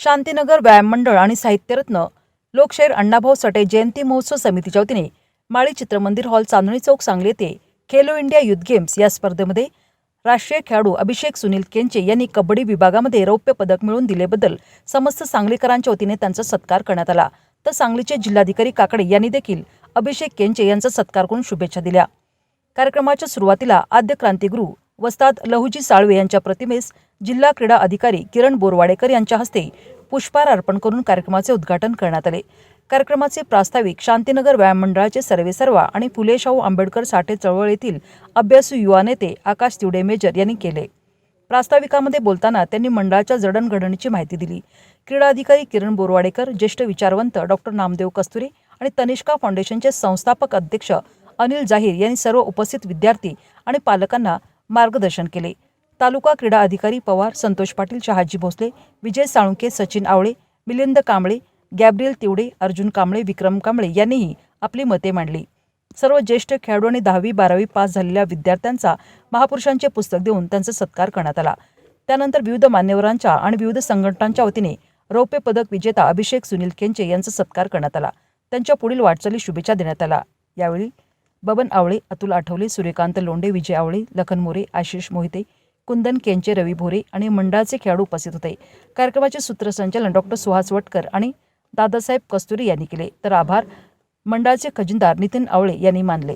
शांतीनगर व्यायाम मंडळ आणि साहित्यरत्न लोकशाहीर अण्णाभाऊ सटे जयंती महोत्सव समितीच्या वतीने माळी चित्रमंदिर हॉल चांदणी चौक सांगली येथे खेलो इंडिया युथ गेम्स या स्पर्धेमध्ये राष्ट्रीय खेळाडू अभिषेक सुनील केंचे यांनी कबड्डी विभागामध्ये रौप्य पदक मिळवून दिल्याबद्दल समस्त सांगलीकरांच्या वतीने त्यांचा सत्कार करण्यात आला. तर सांगलीचे जिल्हाधिकारी काकडे यांनी देखील अभिषेक केंचे यांचा सत्कार करून शुभेच्छा दिल्या. कार्यक्रमाच्या सुरुवातीला आद्य क्रांतिगुरू वस्ताद लहुजी साळवे यांच्या प्रतिमेस जिल्हा क्रीडा अधिकारी किरण बोरवाडेकर यांच्या हस्ते पुष्पहार अर्पण करून कार्यक्रमाचे उद्घाटन करण्यात आले. कार्यक्रमाचे प्रास्ताविक शांतीनगर व्यायाम मंडळाचे सर्वेसर्वा आणि फुले शाहू आंबेडकर साठे चळवळ येथील अभ्यासू युवा नेते आकाश तिवडे मेजर यांनी केले. प्रास्ताविकामध्ये बोलताना त्यांनी मंडळाच्या जडणघडणीची माहिती दिली. क्रीडा अधिकारी किरण बोरवाडेकर ज्येष्ठ विचारवंत डॉक्टर नामदेव कस्तुरे आणि तनिष्का फाउंडेशनचे संस्थापक अध्यक्ष अनिल जाहीर यांनी सर्व उपस्थित विद्यार्थी आणि पालकांना मार्गदर्शन केले. तालुका क्रीडा अधिकारी पवार संतोष पाटील शहाजी भोसले विजय साळुंके सचिन आवळे मिलिंद कांबळे गॅब्रियल तिवडे अर्जुन कांबळे विक्रम कांबळे यांनीही आपली मते मांडली. सर्व ज्येष्ठ खेळाडू आणि दहावी बारावी पास झालेल्या विद्यार्थ्यांचा महापुरुषांचे पुस्तक देऊन त्यांचा सत्कार करण्यात आला. त्यानंतर विविध मान्यवरांच्या आणि विविध संघटनांच्या वतीने रौप्य पदक विजेता अभिषेक सुनील केंचे यांचा सत्कार करण्यात आला. त्यांच्या पुढील वाटचाली शुभेच्छा देण्यात आला यावेळी बबन आवळे अतुल आठवले सूर्यकांत लोंडे विजय आवळे लखन मोरे आशिष मोहिते कुंदन केंचे रवी भोरे आणि मंडळाचे खेळाडू उपस्थित होते. कार्यक्रमाचे सूत्रसंचालन डॉक्टर सुहास वटकर आणि दादासाहेब कस्तुरी यांनी केले. तर आभार. मंडळाचे खजिनदार नितीन आवळे यांनी मानले.